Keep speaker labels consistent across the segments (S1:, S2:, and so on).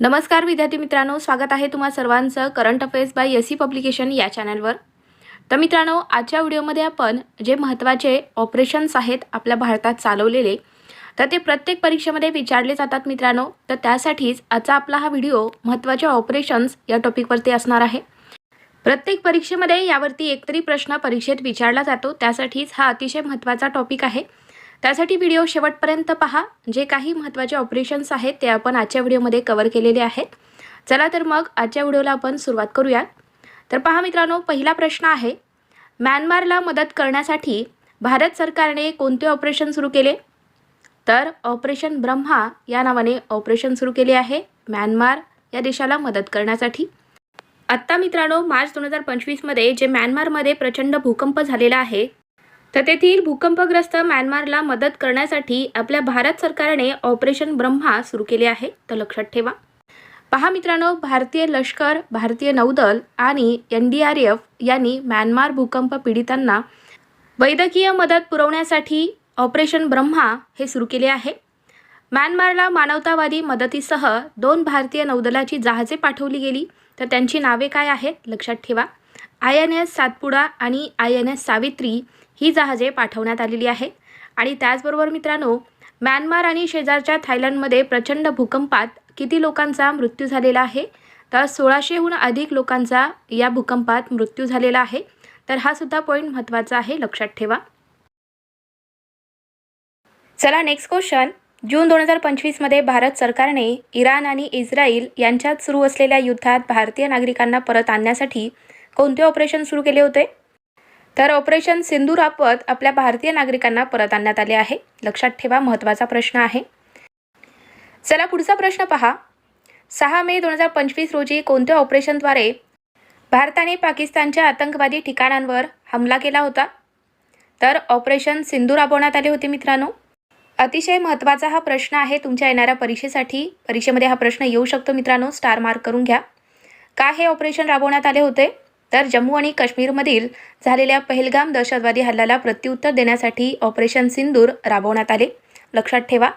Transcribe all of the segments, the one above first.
S1: नमस्कार विद्यार्थी मित्रांनो. स्वागत आहे तुम्हा सर्वांचं current affairs by S C publication या चॅनलवर. तर मित्रांनो आजच्या व्हिडिओमध्ये आपण जे महत्त्वाचे ऑपरेशन्स आहेत आपल्या भारतात चालवलेले तर ते प्रत्येक परीक्षेमध्ये विचारले जातात मित्रांनो. तर त्यासाठीच आजचा आपला हा व्हिडिओ महत्त्वाचे ऑपरेशन्स या टॉपिकवरती असणार आहे. प्रत्येक परीक्षेमध्ये यावरती एकतरी प्रश्न परीक्षेत विचारला जातो. त्यासाठीच हा अतिशय महत्त्वाचा टॉपिक आहे. त्यासाठी व्हिडिओ शेवटपर्यंत पहा. जे काही महत्त्वाचे ऑपरेशन्स आहेत ते आपण आजच्या व्हिडिओमध्ये कवर केलेले आहेत. चला तर मग आजच्या व्हिडिओला आपण सुरुवात करूया तर पहा मित्रांनो पहिला प्रश्न आहे म्यानमारला मदत करण्यासाठी भारत सरकारने कोणते ऑपरेशन सुरू केले? तर ऑपरेशन ब्रह्मा या नावाने ऑपरेशन सुरू केले आहे म्यानमार या देशाला मदत करण्यासाठी. आत्ता मित्रांनो मार्च दोन हजार पंचवीसमध्ये जे म्यानमारमध्ये प्रचंड भूकंप झालेला आहे तर तेथील भूकंपग्रस्त म्यानमारला मदत करण्यासाठी आपल्या भारत सरकारने ऑपरेशन ब्रह्मा सुरू केले आहे. तर लक्षात ठेवा. पहा मित्रांनो भारतीय लष्कर भारतीय नौदल आणि एन डी आर एफ यांनी म्यानमार भूकंप पीडितांना वैद्यकीय मदत पुरवण्यासाठी ऑपरेशन ब्रह्मा हे सुरू केले आहे. म्यानमारला मानवतावादी मदतीसह दोन भारतीय नौदलाची जहाजे पाठवली गेली. तर त्यांची नावे काय आहेत? लक्षात ठेवा. आय एन एस सातपुडा आणि आय एन एस सावित्री ही जहाजे पाठवण्यात आलेली आहे. आणि त्याचबरोबर मित्रांनो म्यानमार आणि शेजारच्या थायलंडमध्ये प्रचंड भूकंपात किती लोकांचा मृत्यू झालेला आहे? तर सोळाशेहून अधिक लोकांचा या भूकंपात मृत्यू झालेला आहे. तर हा सुद्धा पॉईंट महत्त्वाचा आहे लक्षात ठेवा. चला नेक्स्ट क्वेश्चन जून दोन हजार पंचवीसमध्ये भारत सरकारने इराण आणि इस्रायल यांच्यात सुरू असलेल्या युद्धात भारतीय नागरिकांना परत आणण्यासाठी कोणते ऑपरेशन सुरू केले होते? तर ऑपरेशन सिंधुरापत आपल्या भारतीय नागरिकांना परत आणण्यात आले आहे. लक्षात ठेवा महत्त्वाचा प्रश्न आहे. चला पुढचा प्रश्न पहा. सहा मे दोन हजार पंचवीस रोजी कोणत्या ऑपरेशनद्वारे भारताने पाकिस्तानच्या आतंकवादी ठिकाणांवर हमला केला होता? तर ऑपरेशन सिंधू राबवण्यात आले होते मित्रांनो. अतिशय महत्त्वाचा हा प्रश्न आहे तुमच्या येणाऱ्या परीक्षेसाठी. परीक्षेमध्ये हा प्रश्न येऊ शकतो मित्रांनो. स्टार मार्क करून घ्या. का हे ऑपरेशन राबवण्यात आले होते? तर जम्मू आणि काश्मीरमधील झालेल्या पहलगाम दहशतवादी हल्ल्याला प्रत्युत्तर देण्यासाठी ऑपरेशन सिंदूर राबवण्यात आले. लक्षात ठेवा.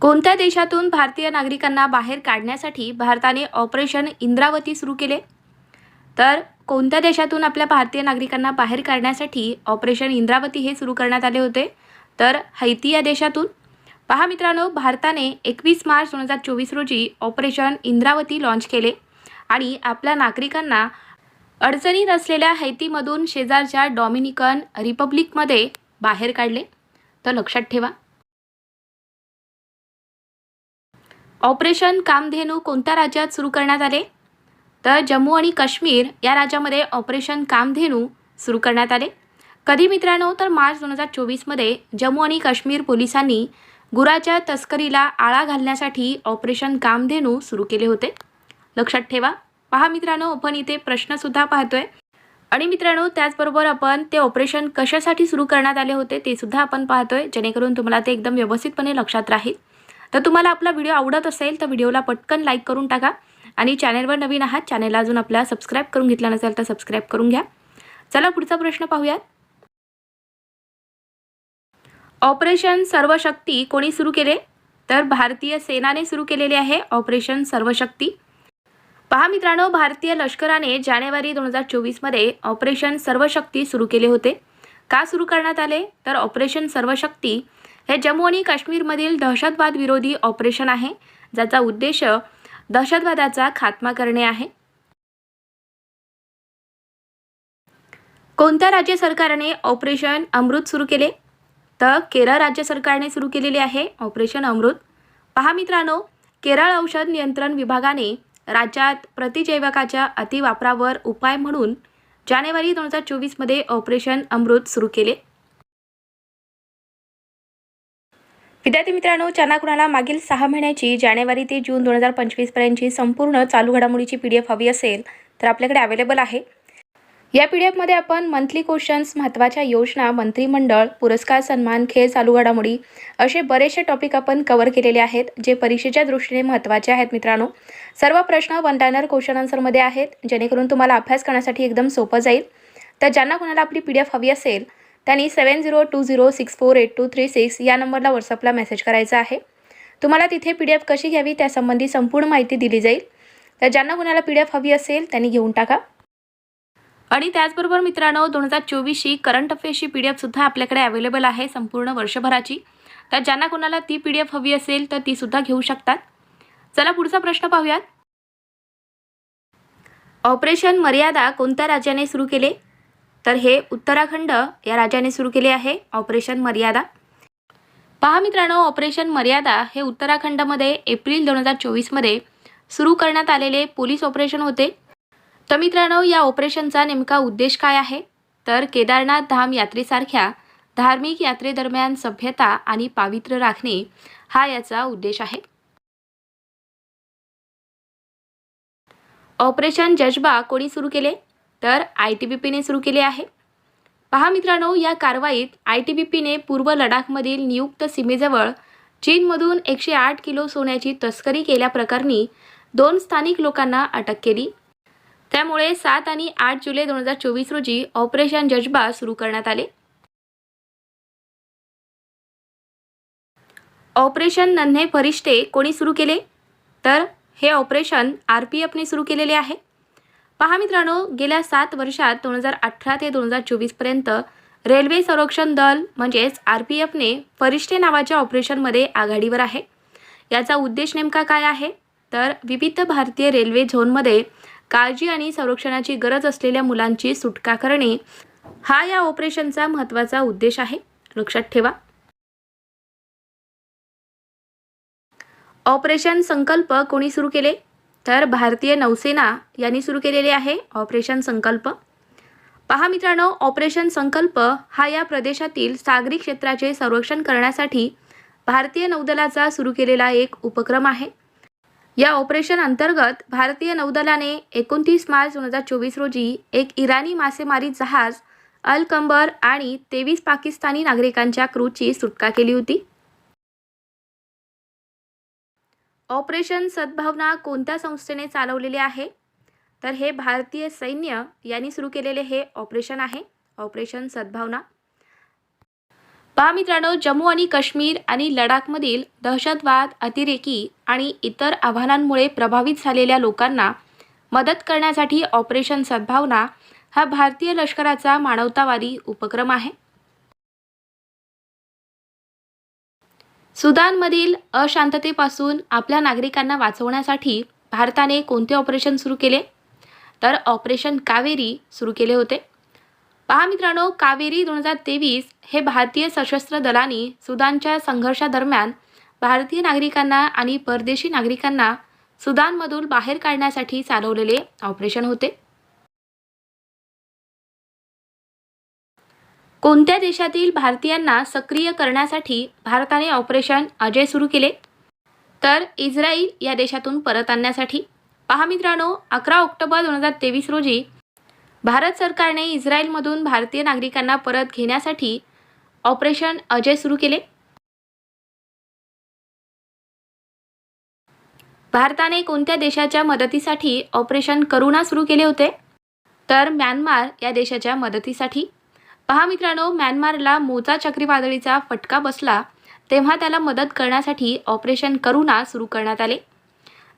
S1: कोणत्या देशातून भारतीय नागरिकांना बाहेर काढण्यासाठी भारताने ऑपरेशन इंद्रावती सुरू केले? तर कोणत्या देशातून आपल्या भारतीय नागरिकांना बाहेर काढण्यासाठी ऑपरेशन इंद्रावती हे सुरू करण्यात आले होते? तर हैती या देशातून पहा मित्रांनो भारताने एकवीस मार्च दोन हजार चोवीस रोजी ऑपरेशन इंद्रावती लॉन्च केले आणि आपल्या नागरिकांना अडचणीत असलेल्या हैतीमधून शेजारच्या डॉमिनिकन रिपब्लिकमध्ये बाहेर काढले. तर लक्षात ठेवा. ऑपरेशन कामधेनू कोणत्या राज्यात सुरू करण्यात आले? तर जम्मू आणि काश्मीर या राज्यामध्ये ऑपरेशन कामधेनू सुरू करण्यात आले. कधी मित्रांनो तर मार्च दोन हजार चोवीसमध्ये जम्मू आणि काश्मीर पोलिसांनी गुराच्या तस्करीला आळा घालण्यासाठी ऑपरेशन कामधेनू सुरू केले होते. लक्षात ठेवा पहा मित्रांनो आपण इथे प्रश्नसुद्धा पाहतोय. आणि मित्रांनो त्याचबरोबर आपण ते ऑपरेशन कशासाठी सुरू करण्यात आले होते ते सुद्धा आपण पाहतोय जेणेकरून तुम्हाला ते एकदम व्यवस्थितपणे लक्षात राहील. तर तुम्हाला आपला व्हिडिओ आवडत असेल तर व्हिडिओला पटकन लाईक करून टाका. आणि चॅनेलवर नवीन आहात चॅनेलला अजून आपल्याला सबस्क्राईब करून घेतला नसेल तर सबस्क्राईब करून घ्या. चला पुढचा प्रश्न पाहूयात. ऑपरेशन सर्वशक्ती कोणी सुरू केले? तर भारतीय सेनाने सुरू केलेले आहे ऑपरेशन सर्वशक्ती. पहा मित्रांनो भारतीय लष्कराने जानेवारी दोन हजार चोवीसमध्ये ऑपरेशन सर्वशक्ती सुरू केले होते. का सुरू करण्यात आले? तर ऑपरेशन सर्वशक्ती हे जम्मू आणि काश्मीरमधील दहशतवाद विरोधी ऑपरेशन आहे ज्याचा उद्देश दहशतवादाचा खात्मा करणे आहे. कोणत्या राज्य सरकारने ऑपरेशन अमृत सुरू केले? तर केरळ राज्य सरकारने सुरू केलेले आहे ऑपरेशन अमृत. पहा मित्रांनो केरळ औषध नियंत्रण विभागाने राज्यात प्रतिजैवकाच्या अतिवापरावर उपाय म्हणून जानेवारी दोन हजार चोवीसमध्ये ऑपरेशन अमृत सुरू केले. विद्यार्थी मित्रांनो ज्यांना कुणाला मागील सहा महिन्याची जानेवारी ते जून दोन हजार पंचवीसपर्यंतची संपूर्ण चालू घडामोडीची पी डी एफ हवी असेल तर आपल्याकडे अवेलेबल आहे. या पी डी एफमध्ये आपण मंथली क्वेश्चन्स महत्त्वाच्या योजना मंत्रिमंडळ पुरस्कार सन्मान खेळ चालू घडामोडी असे बरेचसे टॉपिक आपण कवर केलेले आहेत जे परीक्षेच्या दृष्टीने महत्त्वाचे आहेत मित्रांनो. सर्व प्रश्न वन लायनर क्वेश्चन आन्सरमध्ये आहेत जेणेकरून तुम्हाला अभ्यास करण्यासाठी एकदम सोपं जाईल. तर ज्यांना कोणाला आपली पी डी एफ हवी असेल त्यांनी seven zero two zero six four eight two three six या नंबरला व्हॉट्सअपला मेसेज करायचा आहे. तुम्हाला तिथे पी डी एफ कशी घ्यावी त्यासंबंधी संपूर्ण माहिती दिली जाईल. तर ज्यांना कुणाला पी डी एफ हवी असेल त्यांनी घेऊन टाका. आणि त्याचबरोबर मित्रांनो दोन हजार चोवीसची करंट अफेअर्सची पी डी एफसुद्धा आपल्याकडे अवेलेबल आहे संपूर्ण वर्षभराची. तर ज्यांना कोणाला ती पी डी एफ हवी असेल तर तीसुद्धा घेऊ शकतात. चला पुढचा प्रश्न पाहूयात. ऑपरेशन मर्यादा कोणत्या राज्याने सुरू केले? तर हे उत्तराखंड या राज्याने सुरू केले आहे ऑपरेशन मर्यादा. पहा मित्रांनो ऑपरेशन मर्यादा हे उत्तराखंडमध्ये एप्रिल दोन हजार चोवीसमध्ये सुरू करण्यात आलेले पोलीस ऑपरेशन होते. तर मित्रांनो या ऑपरेशनचा नेमका उद्देश काय आहे? तर केदारनाथ धाम यात्रेसारख्या धार्मिक यात्रेदरम्यान सभ्यता आणि पावित्र्य राखणे हा याचा उद्देश आहे. ऑपरेशन जज्बा कोणी सुरू केले? तर आय टी बी पीने सुरू केले आहे. पहा मित्रांनो या कारवाईत आय टी बी पीने पूर्व लडाखमधील नियुक्त सीमेजवळ चीनमधून एकशे आठ किलो सोन्याची तस्करी केल्याप्रकरणी दोन स्थानिक लोकांना अटक केली. त्यामुळे सात आणि आठ जुलै दोन हजार चोवीस रोजी ऑपरेशन जज्बा सुरू करण्यात आले. ऑपरेशन नन्हे फरिश्ते कोणी सुरू केले? तर हे ऑपरेशन आर पी एफने सुरू केलेले आहे. पहा मित्रांनो गेल्या सात वर्षात दोन हजार अठरा ते दोन हजार चोवीसपर्यंत रेल्वे संरक्षण दल म्हणजेच आर पी एफने फरिश्ते नावाच्या ऑपरेशनमध्ये आघाडीवर आहे. याचा उद्देश नेमका काय आहे? तर विविध भारतीय रेल्वे झोनमध्ये काळजी आणि संरक्षणाची गरज असलेल्या मुलांची सुटका करणे हा या ऑपरेशनचा महत्त्वाचा उद्देश आहे. लक्षात ठेवा. ऑपरेशन संकल्प कोणी सुरू केले? तर भारतीय नौसेना यांनी सुरू केलेले आहे ऑपरेशन संकल्प. पहा मित्रांनो ऑपरेशन संकल्प हा या प्रदेशातील सागरी क्षेत्राचे संरक्षण करण्यासाठी भारतीय नौदलाचा सुरू केलेला एक उपक्रम आहे. या ऑपरेशन अंतर्गत भारतीय नौदलाने एकोणतीस मार्च दोन हजार चोवीस रोजी एक इराणी मासेमारी जहाज अल कंबर आणि तेवीस पाकिस्तानी नागरिकांच्या क्रूची सुटका केली होती. ऑपरेशन सद्भावना कोणत्या संस्थेने चालवलेले आहे? तर हे भारतीय सैन्य यांनी सुरू केलेले हे ऑपरेशन आहे. ऑपरेशन सद्भावना. पहा मित्रांनो जम्मू आणि काश्मीर आणि लडाखमधील दहशतवाद अतिरेकी आणि इतर आव्हानांमुळे प्रभावित झालेल्या लोकांना मदत करण्यासाठी ऑपरेशन सद्भावना हा भारतीय लष्कराचा मानवतावादी उपक्रम आहे. सुदानमधील अशांततेपासून आपल्या नागरिकांना वाचवण्यासाठी भारताने कोणते ऑपरेशन सुरू केले? तर ऑपरेशन कावेरी सुरू केले होते. पहा मित्रांनो कावेरी दोन हजार तेवीस हे भारतीय सशस्त्र दलांनी सुदानच्या संघर्षादरम्यान भारतीय नागरिकांना आणि परदेशी नागरिकांना सुदानमधून बाहेर काढण्यासाठी चालवलेले ऑपरेशन होते. कोणत्या देशातील भारतीयांना सक्रिय करण्यासाठी भारताने ऑपरेशन अजय सुरू केले? तर इस्रायल या देशातून परत आणण्यासाठी. पहा मित्रांनो अकरा ऑक्टोबर दोन हजार तेवीस रोजी भारत सरकारने इस्रायलमधून भारतीय नागरिकांना परत घेण्यासाठी ऑपरेशन अजय सुरू केले. भारताने कोणत्या देशाच्या मदतीसाठी ऑपरेशन करुणा सुरू केले होते? तर म्यानमार या देशाच्या मदतीसाठी. पहा मित्रांनो म्यानमारला मोजा चक्रीवादळीचा फटका बसला तेव्हा त्याला मदत करण्यासाठी ऑपरेशन करुणा सुरू करण्यात आले.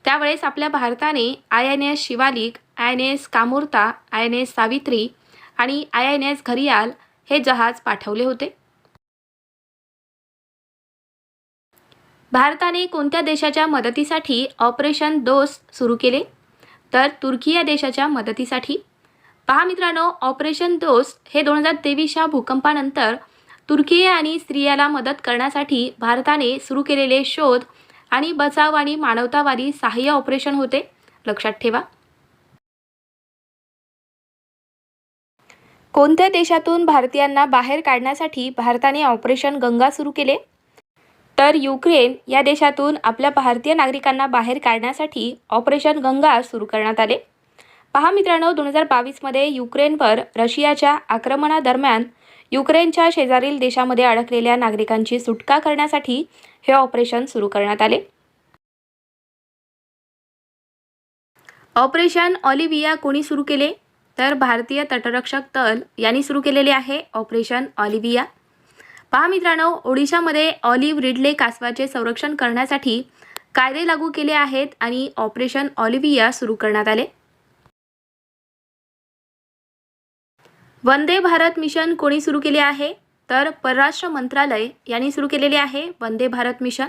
S1: त्यावेळेस आपल्या भारताने I N S Shivalik I N S Kamorta I N S Savitri आणि आय एन एस घरियाल हे जहाज पाठवले होते. भारताने कोणत्या देशाच्या मदतीसाठी ऑपरेशन दोस्त सुरू केले? तर तुर्की या देशाच्या मदतीसाठी. पहा मित्रांनो ऑपरेशन दोस्त हे दोन हजार तेवीसच्या भूकंपानंतर तुर्की आणि स्त्रियाला मदत करण्यासाठी भारताने सुरू केलेले शोध आणि बचाव आणि मानवतावादी सहाय्य ऑपरेशन होते. लक्षात ठेवा. कोणत्या देशातून भारतीयांना बाहेर काढण्यासाठी भारताने ऑपरेशन गंगा सुरू केले? तर युक्रेन या देशातून आपल्या भारतीय नागरिकांना बाहेर काढण्यासाठी ऑपरेशन गंगा सुरू करण्यात आले. पहा मित्रांनो दोन हजार बावीसमध्ये युक्रेनवर रशियाच्या आक्रमणादरम्यान युक्रेनच्या शेजारील देशामध्ये अडकलेल्या नागरिकांची सुटका करण्यासाठी हे ऑपरेशन सुरू करण्यात आले. ऑपरेशन ऑलिव्हिया कोणी सुरू केले? तर भारतीय तटरक्षक दल यांनी सुरू केलेले आहे ऑपरेशन ऑलिव्हिया. पहा मित्रांनो ओडिशामध्ये ऑलिव्ह रिडले कासवाचे संरक्षण करण्यासाठी कायदे लागू केले आहेत आणि ऑपरेशन ऑलिव्हिया सुरू करण्यात आले. वंदे भारत मिशन कोणी सुरू केले आहे? तर परराष्ट्र मंत्रालय यांनी सुरू केलेले आहे वंदे भारत मिशन.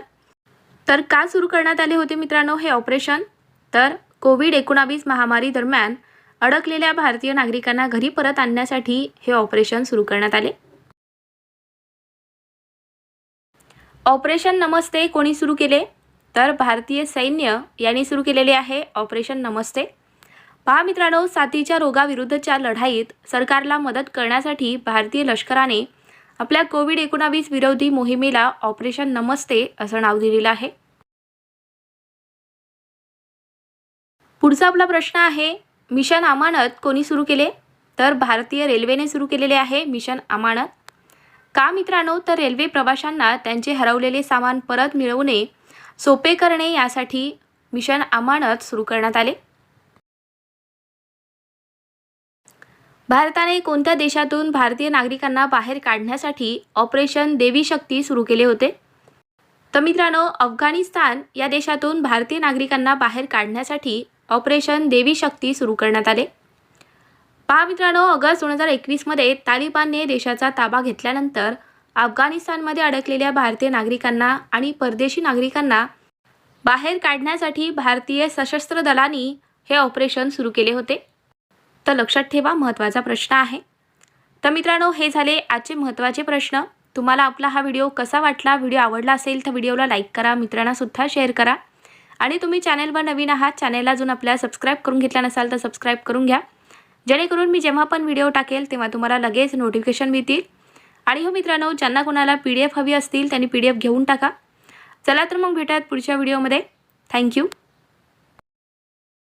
S1: तर का सुरू करण्यात आले होते मित्रांनो हे ऑपरेशन? तर कोविड एकोणावीस महामारी दरम्यान अडकलेल्या भारतीय नागरिकांना घरी परत आणण्यासाठी हे ऑपरेशन सुरू करण्यात आले. ऑपरेशन नमस्ते कोणी सुरू केले? तर भारतीय सैन्य यांनी सुरू केलेले आहे ऑपरेशन नमस्ते. पहा मित्रांनो साथीच्या रोगाविरुद्धच्या लढाईत सरकारला मदत करण्यासाठी भारतीय लष्कराने आपल्या कोविड एकोणावीस विरोधी मोहिमेला ऑपरेशन नमस्ते असं नाव दिलेलं आहे. पुढचा आपला प्रश्न आहे मिशन अमानत कोणी सुरू केले? तर भारतीय रेल्वेने सुरू केलेले आहे मिशन अमानत. का मित्रांनो तर रेल्वे प्रवाशांना त्यांचे हरवलेले सामान परत मिळवणे सोपे करणे यासाठी मिशन अमानत सुरू करण्यात आले. भारताने कोणत्या देशातून भारतीय नागरिकांना बाहेर काढण्यासाठी ऑपरेशन देवी शक्ती सुरू केले होते? तर मित्रांनो अफगाणिस्तान या देशातून भारतीय नागरिकांना बाहेर काढण्यासाठी ऑपरेशन देवी शक्ती सुरू करण्यात आले. पहा मित्रांनो ऑगस्ट दोन हजार एकवीसमध्ये तालिबानने देशाचा ताबा घेतल्यानंतर अफगाणिस्तानमध्ये अडकलेल्या भारतीय नागरिकांना आणि परदेशी नागरिकांना बाहेर काढण्यासाठी भारतीय सशस्त्र दलांनी हे ऑपरेशन सुरू केले होते. तर लक्षात ठेवा महत्त्वाचा प्रश्न आहे. तर मित्रांनो हे झाले आजचे महत्त्वाचे प्रश्न. तुम्हाला आपला हा व्हिडिओ कसा वाटला व्हिडिओ आवडला असेल तर व्हिडिओला लाईक करा मित्रांनासुद्धा शेअर करा. आणि तुम्ही चॅनेलवर नवीन आहात चॅनेलला अजून आपल्या सबस्क्राईब करून घेतला नसाल तर सबस्क्राईब करून घ्या. जेणेकरून मी जेव्हा पण व्हिडिओ टाकेल तेव्हा तुम्हाला लगेच नोटिफिकेशन मिळतील. आणि हो मित्रांनो ज्यांना कोणाला पी डी एफ हवी असतील त्यांनी पी डी एफ घेऊन टाका. चला तर मग भेटूयात पुढच्या व्हिडिओमध्ये. थँक्यू